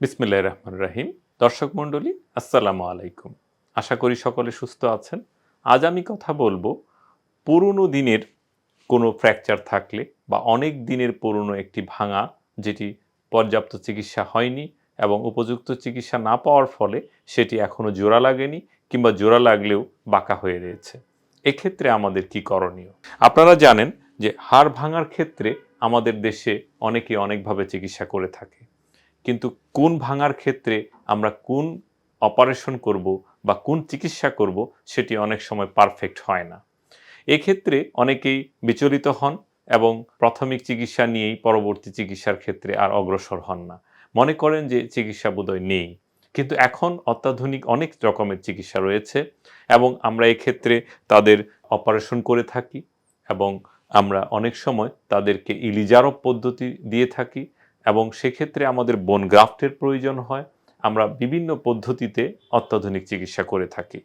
বিসমিল্লাহ রহমান রাহিম। দর্শক মণ্ডলী, আসসালামু আলাইকুম। আশা করি সকলে সুস্থ আছেন। আজ আমি কথা বলব পুরনো দিনের কোনো ফ্র্যাকচার থাকলে বা অনেক দিনের পুরনো একটি ভাঙা যেটি পর্যাপ্ত চিকিৎসা হয়নি এবং উপযুক্ত চিকিৎসা না পাওয়ার ফলে সেটি এখনও জোড়া লাগেনি কিংবা জোড়া লাগলেও বাঁকা হয়ে রয়েছে। এক্ষেত্রে আমাদের কি করণীয়? আপনারা জানেন যে হাড় ভাঙার ক্ষেত্রে আমাদের দেশে অনেকে অনেকভাবে চিকিৎসা করে থাকে। কিন্তু কোন ভাঙার ক্ষেত্রে আমরা কোন অপারেশন করব বা কোন চিকিৎসা করব সেটি অনেক সময় পারফেক্ট হয় না। এক্ষেত্রে অনেকেই বিচলিত হন এবং প্রাথমিক চিকিৎসা নিয়েই পরবর্তী চিকিৎসার ক্ষেত্রে আর অগ্রসর হন না। মনে করেন যে চিকিৎসা বোধহয় নেই। কিন্তু এখন অত্যাধুনিক অনেক রকমের চিকিৎসা রয়েছে এবং আমরা এক্ষেত্রে তাদের অপারেশন করে থাকি এবং আমরা অনেক সময় তাদেরকে ইলিজারব পদ্ধতি দিয়ে থাকি এবং সেক্ষেত্রে আমাদের বোন গ্রাফটের প্রয়োজন হয়। আমরা বিভিন্ন পদ্ধতিতে অত্যাধুনিক চিকিৎসা করে থাকি।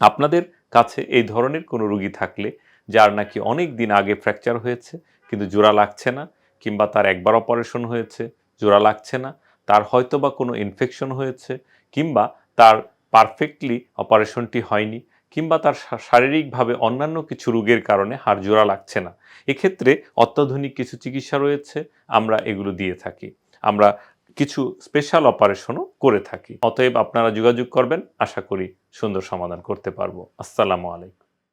আপনাদের কাছে এই ধরনের কোনো রুগী থাকলে, যার নাকি অনেক দিন আগে ফ্র্যাকচার হয়েছে, কিন্তু জোড়া লাগছে না, কিংবা তার একবার অপারেশন হয়েছে, জোড়া লাগছে না, তার হয়তো বা কোনো ইনফেকশন হয়েছে, কিংবা তার পারফেক্টলি অপারেশনটি হয়নি কিংবা তার শারীরিকভাবে অন্যান্য কিছু রোগের কারণে হাড় জোড়া লাগছে না। এক্ষেত্রে অত্যাধুনিক কিছু চিকিৎসা রয়েছে, আমরা এগুলো দিয়ে থাকি। আমরা কিছু স্পেশাল অপারেশনও করে থাকি। অতএব আপনারা যোগাযোগ করবেন, আশা করি সুন্দর সমাধান করতে পারব। আসসালামু আলাইকুম।